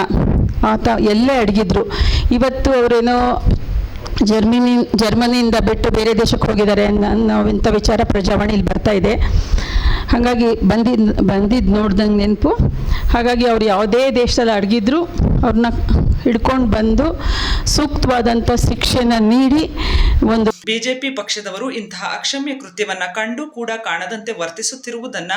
ಆತ ಎಲ್ಲೇ ಅಡಗಿದ್ರು. ಇವತ್ತು ಅವರೇನೋ ಜರ್ಮನಿ, ಜರ್ಮನಿಯಿಂದ ಬಿಟ್ಟು ಬೇರೆ ದೇಶಕ್ಕೆ ಹೋಗಿದ್ದಾರೆ ಅನ್ನೋ ಇಂಥ ವಿಚಾರ ಪ್ರಜಾವಾಣಿಲಿ ಬರ್ತಾ ಇದೆ. ಹಾಗಾಗಿ ಬಂದಿದ್ದು ಬಂದಿದ್ದು ನೋಡ್ದಂಗೆ ನೆನಪು. ಹಾಗಾಗಿ ಅವ್ರು ಯಾವುದೇ ದೇಶದಲ್ಲಿ ಅಡಗಿದ್ರು ಅವ್ರನ್ನ ಹಿಡ್ಕೊಂಡು ಬಂದು ಸೂಕ್ತವಾದಂಥ ಶಿಕ್ಷೆನ ನೀಡಿ ಒಂದು ಬಿಜೆಪಿ ಪಕ್ಷದವರು ಇಂತಹ ಅಕ್ಷಮ್ಯ ಕೃತ್ಯವನ್ನ ಕಂಡು ಕೂಡ ಕಾಣದಂತೆ ವರ್ತಿಸುತ್ತಿರುವುದನ್ನ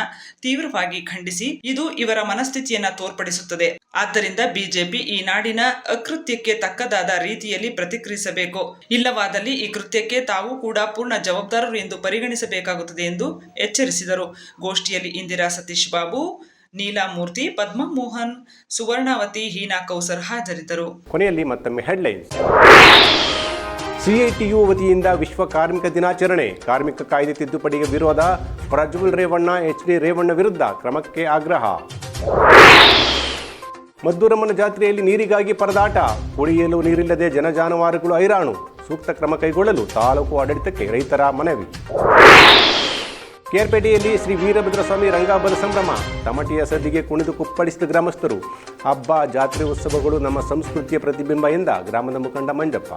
ತೀವ್ರವಾಗಿ ಖಂಡಿಸಿ ಇದು ಇವರ ಮನಸ್ಥಿತಿಯನ್ನ ತೋರ್ಪಡಿಸುತ್ತದೆ. ಆದ್ದರಿಂದ ಬಿಜೆಪಿ ಈ ನಾಡಿನ ಅಕೃತ್ಯಕ್ಕೆ ತಕ್ಕದಾದ ರೀತಿಯಲ್ಲಿ ಪ್ರತಿಕ್ರಿಯಿಸಬೇಕು. ಇಲ್ಲವಾದಲ್ಲಿ ಈ ಕೃತ್ಯಕ್ಕೆ ತಾವು ಕೂಡ ಪೂರ್ಣ ಜವಾಬ್ದಾರರು ಎಂದು ಪರಿಗಣಿಸಬೇಕಾಗುತ್ತದೆ ಎಂದು ಎಚ್ಚರಿಸಿದರು. ಗೋಷ್ಠಿಯಲ್ಲಿ ಇಂದಿರಾ ಸತೀಶ್ ಬಾಬು ನೀಲಾಮೂರ್ತಿ ಪದ್ಮ ಮೋಹನ್, ಸುವರ್ಣಾವತಿ, ಹೀನಾ ಕೌಸರ್ ಹಾಜರಿದ್ದರು. ಕೊನೆಯಲ್ಲಿ ಮತ್ತೊಮ್ಮೆ ಹೆಡ್ಲೈನ್ಸ್. ಸಿಐಟಿಯು ವತಿಯಿಂದ ವಿಶ್ವ ಕಾರ್ಮಿಕ ದಿನಾಚರಣೆ. ಕಾರ್ಮಿಕ ಕಾಯ್ದೆ ತಿದ್ದುಪಡಿಗೆ ವಿರೋಧ. ಪ್ರಜ್ವಲ್ ರೇವಣ್ಣ, ಎಚ್ ಡಿ ರೇವಣ್ಣ ವಿರುದ್ಧ ಕ್ರಮಕ್ಕೆ ಆಗ್ರಹ. ಮದ್ದೂರಮ್ಮನ ಜಾತ್ರೆಯಲ್ಲಿ ನೀರಿಗಾಗಿ ಪರದಾಟ. ಕುಡಿಯಲು ನೀರಿಲ್ಲದೆ ಜನಜಾನುವಾರುಗಳು ಹೈರಾಣು. ಸೂಕ್ತ ಕ್ರಮ ಕೈಗೊಳ್ಳಲು ತಾಲೂಕು ಆಡಳಿತಕ್ಕೆ ರೈತರ ಮನವಿ. ಕೇರ್ಪೇಟೆಯಲ್ಲಿ ಶ್ರೀ ವೀರಭದ್ರಸ್ವಾಮಿ ರಂಗಾಬಲ ಸಂಭ್ರಮ. ತಮಟಿಯ ಸದ್ದಿಗೆ ಕುಣಿದು ಕುಪ್ಪಳಿಸಿದ ಗ್ರಾಮಸ್ಥರು, ಹಬ್ಬ, ಜಾತ್ರೆ ಉತ್ಸವಗಳು ನಮ್ಮ ಸಂಸ್ಕೃತಿಯ ಪ್ರತಿಬಿಂಬ ಎಂದ ಗ್ರಾಮದ ಮುಖಂಡ ಮಂಜಪ್ಪ.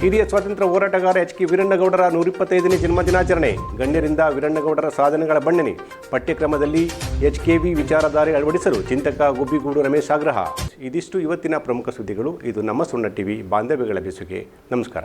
ಹಿರಿಯ ಸ್ವಾತಂತ್ರ್ಯ ಹೋರಾಟಗಾರ ಎಚ್ ಕೆ ವೀರಣ್ಣಗೌಡರ ನೂರಿಪ್ಪತ್ತೈದನೇ ಜನ್ಮದಿನಾಚರಣೆ ಗಣ್ಯರಿಂದ ವೀರಣ್ಣಗೌಡರ ಸಾಧನೆಗಳ ಬಣ್ಣನೆ. ಪಠ್ಯಕ್ರಮದಲ್ಲಿ ಎಚ್ ಕೆ ವಿ ವಿಚಾರಧಾರೆ ಅಳವಡಿಸಲು ಚಿಂತಕ ಗುಬ್ಬಿಗೂಡು ರಮೇಶ್ ಆಗ್ರಹ. ಇದಿಷ್ಟು ಇವತ್ತಿನ ಪ್ರಮುಖ ಸುದ್ದಿಗಳು. ಇದು ನಮ್ಮ ಸುಣ್ಣ ಟಿವಿ ಬಾಂಧವ್ಯಗಳ ಬೆಸುಗೆ. ನಮಸ್ಕಾರ.